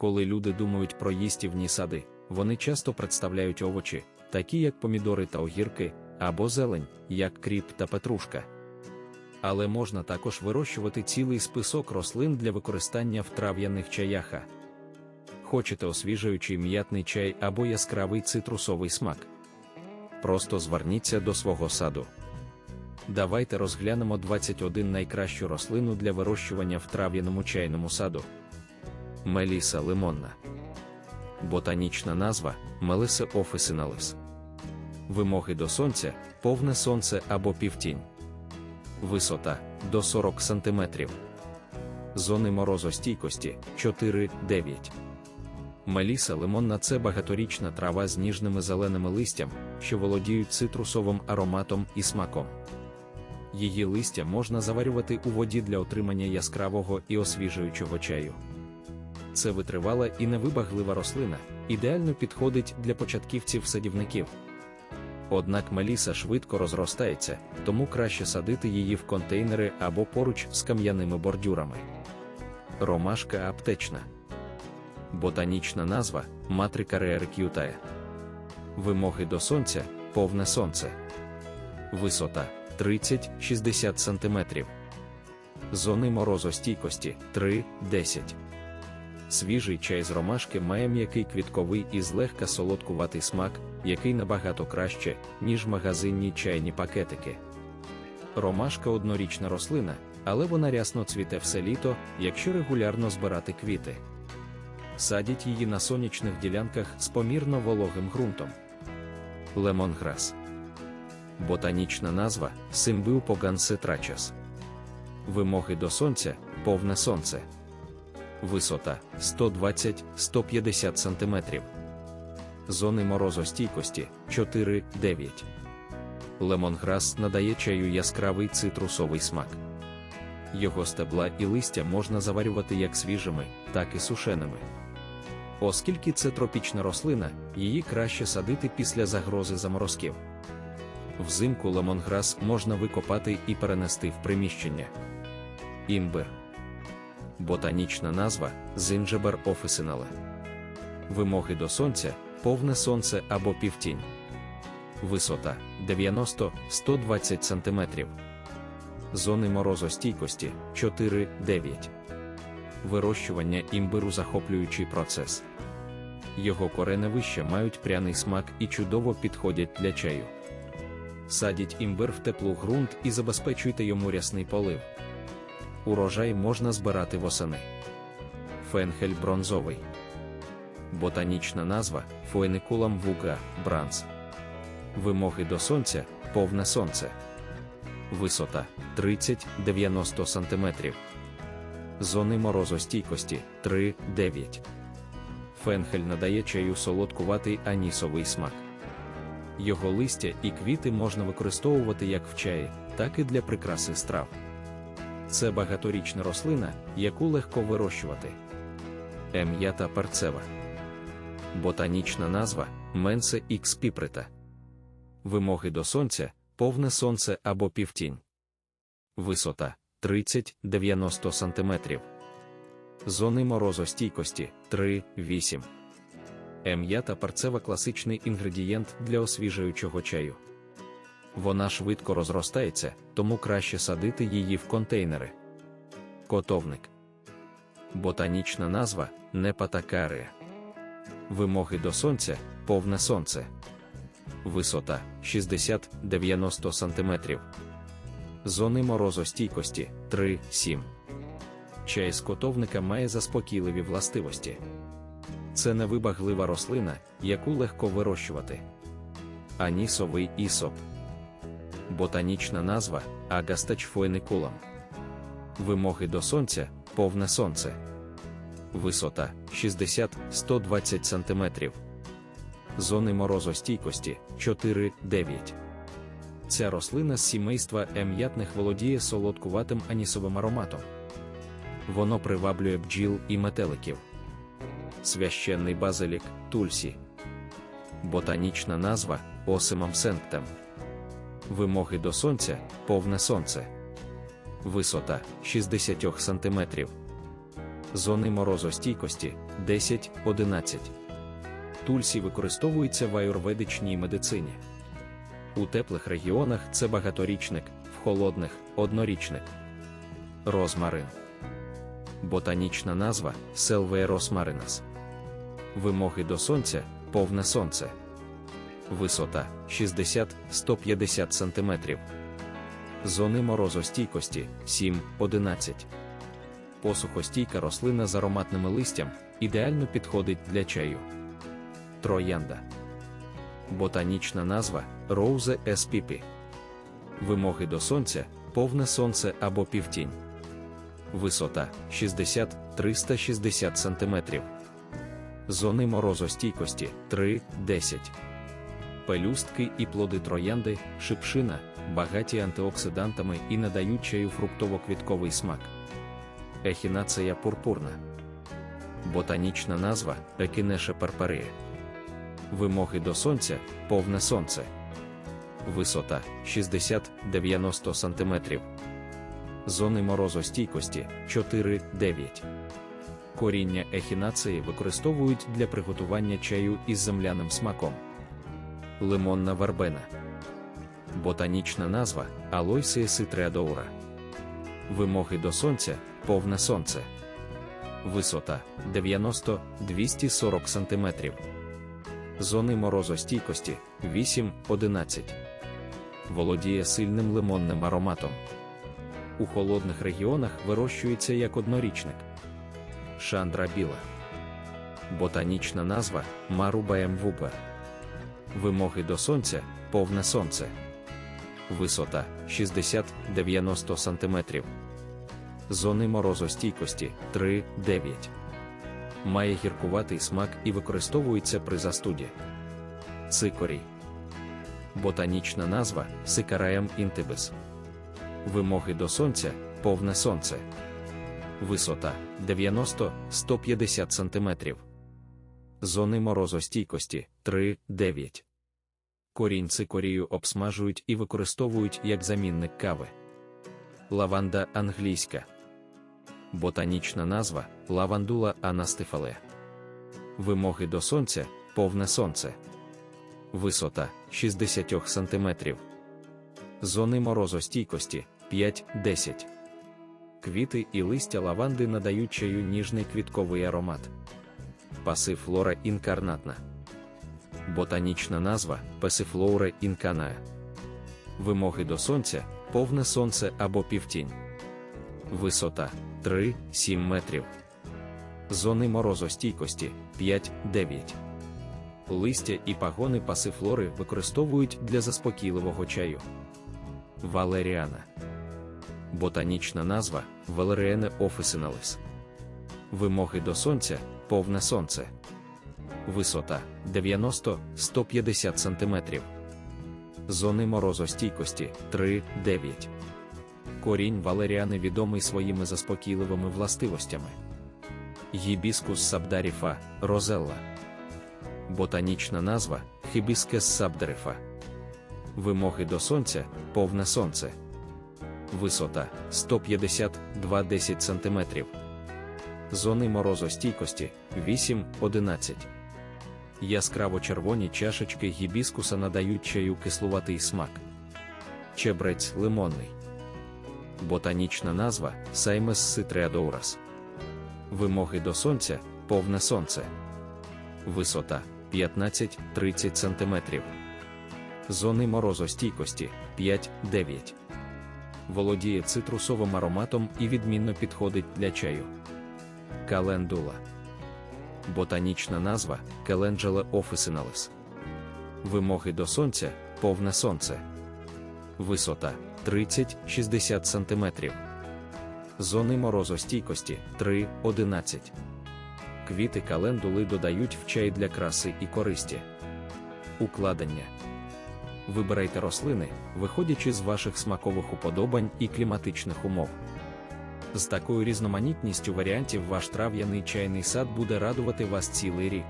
Коли люди думають про їстівні сади, вони часто представляють овочі, такі як помідори та огірки, або зелень, як кріп та петрушка. Але можна також вирощувати цілий список рослин для використання в трав'яних чаяха. Хочете освіжуючий м'ятний чай або яскравий цитрусовий смак. Просто зверніться до свого саду. Давайте розглянемо 21 найкращу рослину для вирощування в трав'яному чайному саду. Меліса лимонна. Ботанічна назва Мелиса officinalis. Вимоги до сонця повне сонце або півтінь. Висота до 40 см. Зони морозостійкості 4-9. Меліса лимонна це багаторічна трава з ніжними зеленими листям, що володіють цитрусовим ароматом і смаком. Її листя можна заварювати у воді для отримання яскравого і освіжуючого чаю. Це витривала і невибаглива рослина, ідеально підходить для початківців-садівників. Однак меліса швидко розростається, тому краще садити її в контейнери або поруч з кам'яними бордюрами. Ромашка аптечна. Ботанічна назва матрика рееркютая. Вимоги до сонця повне сонце. Висота 30-60 см. Зони морозостійкості 3-10. Свіжий чай з ромашки має м'який квітковий і злегка солодкуватий смак, який набагато краще, ніж магазинні чайні пакетики. Ромашка однорічна рослина, але вона рясно цвіте все літо, якщо регулярно збирати квіти. Садять її на сонячних ділянках з помірно вологим ґрунтом. Лемонграс. Ботанічна назва Симбіупогансе трачес. Вимоги до сонця повне сонце. Висота 120-150 см. Зони морозостійкості 4-9. Лемонграс надає чаю яскравий цитрусовий смак. Його стебла і листя можна заварювати як свіжими, так і сушеними. Оскільки це тропічна рослина, її краще садити після загрози заморозків. Взимку лемонграс можна викопати і перенести в приміщення. Імбир. Ботанічна назва Зинджебер officinale. Вимоги до сонця повне сонце або півтінь. Висота 90-120 см. Зони морозостійкості 4-9. Вирощування імбиру захоплюючий процес. Його кореневища мають пряний смак і чудово підходять для чаю. Садіть імбир в теплу ґрунт і забезпечуйте йому рясний полив. Урожай можна збирати восени. Фенхель бронзовий. Ботанічна назва Фуеникулам вуга бранс. Вимоги до сонця повне сонце. Висота 30-90 см. Зони морозостійкості 3-9. Фенхель надає чаю солодкуватий анісовий смак. Його листя і квіти можна використовувати як в чаї, так і для прикраси страв. Це багаторічна рослина, яку легко вирощувати. Ем'ята перцева. Ботанічна назва Менсе ікс піприта. Вимоги до сонця повне сонце або півтінь. Висота 30-90 см. Зони морозостійкості 3-8. Ем'ята перцева класичний інгредієнт для освіжуючого чаю. Вона швидко розростається, тому краще садити її в контейнери. Котовник. Ботанічна назва Непатакарія. Вимоги до сонця повне сонце. Висота 60-90 см. Зони морозостійкості 3-7. Чай з котовника має заспокійливі властивості. Це невибаглива рослина, яку легко вирощувати. Анісовий ісоп. Ботанічна назва Агастач фуеникулам. Вимоги до сонця повне сонце. Висота 60-120 см. Зони морозостійкості 4-9. Ця рослина з сімейства ем'ятних володіє солодкуватим анісовим ароматом. Воно приваблює бджіл і метеликів. Священний базилік тульсі. Ботанічна назва Осимам сенктем. Вимоги до сонця повне сонце. Висота 60 см. Зони морозостійкості 10-11. Тульсі використовується в аюрведичній медицині. У теплих регіонах це багаторічник, в холодних однорічник. Розмарин. Ботанічна назва Селвея росмаринас. Вимоги до сонця повне сонце. Висота 60-150 см. Зони морозостійкості 7-11. Посухостійка рослина з ароматними листям ідеально підходить для чаю. Троянда. Ботанічна назва Rose spp. Вимоги до сонця повне сонце або півтінь. Висота 60-360 см. Зони морозостійкості 3-10. Пелюстки і плоди троянди, шипшина, багаті антиоксидантами і надають чаю фруктово-квітковий смак. Ехінацея пурпурна. Ботанічна назва Екінеша перперія. Вимоги до сонця повне сонце. Висота 60-90 см. Зони морозостійкості 4-9. Коріння ехінацеї використовують для приготування чаю із земляним смаком. Лимонна вербена. Ботанічна назва Алойсія ситреадоура. Вимоги до сонця повне сонце. Висота 90-240 см. Зони морозостійкості 8-11. Володіє сильним лимонним ароматом. У холодних регіонах вирощується як однорічник. Шандра біла. Ботанічна назва Марубаєм вупер. Вимоги до сонця повне сонце. Висота 60-90 см. Зони морозостійкості 3-9. Має гіркуватий смак і використовується при застуді. Цикорій. Ботанічна назва Сикараєм інтибис. Вимоги до сонця повне сонце. Висота 90-150 см. Зони морозостійкості 3-9. Корінь цикорію обсмажують і використовують як замінник кави. Лаванда англійська. Ботанічна назва лавандула анастифале. Вимоги до сонця повне сонце. Висота 60 см. Зони морозостійкості 5-10. Квіти і листя лаванди надають чаю ніжний квітковий аромат. Пасифлора інкарнатна. Ботанічна назва Песифлоуре інканае. Вимоги до сонця повне сонце або півтінь. Висота 3-7 метрів. Зони морозостійкості 5-9. Листя і пагони пасифлори використовують для заспокійливого чаю. Валеріана. Ботанічна назва Valeriana officinalis. Вимоги до сонця повне сонце. Висота 90-150 см. Зони морозостійкості 3-9. Корінь валеріани відомий своїми заспокійливими властивостями. Гібіскус сабдаріфа розелла. Ботанічна назва Хібіскес сабдарифа. Вимоги до сонця повне сонце. Висота 150-210 см. Зони морозостійкості 8-11. Яскраво червоні чашечки гібіскуса надають чаю кислуватий смак. Чебрець лимонний. Ботанічна назва Саймес ситреадоурас. Вимоги до сонця повне сонце. Висота 15-30 см. Зони морозостійкості 5-9. Володіє цитрусовим ароматом і відмінно підходить для чаю. Календула. Ботанічна назва Calendula officinalis. Вимоги до сонця повне сонце. Висота 30-60 см. Зони морозостійкості 3-11. Квіти календули додають в чай для краси і користі. Укладення. Вибирайте рослини, виходячи з ваших смакових уподобань і кліматичних умов. З такою різноманітністю варіантів ваш трав'яний чайний сад буде радувати вас цілий рік.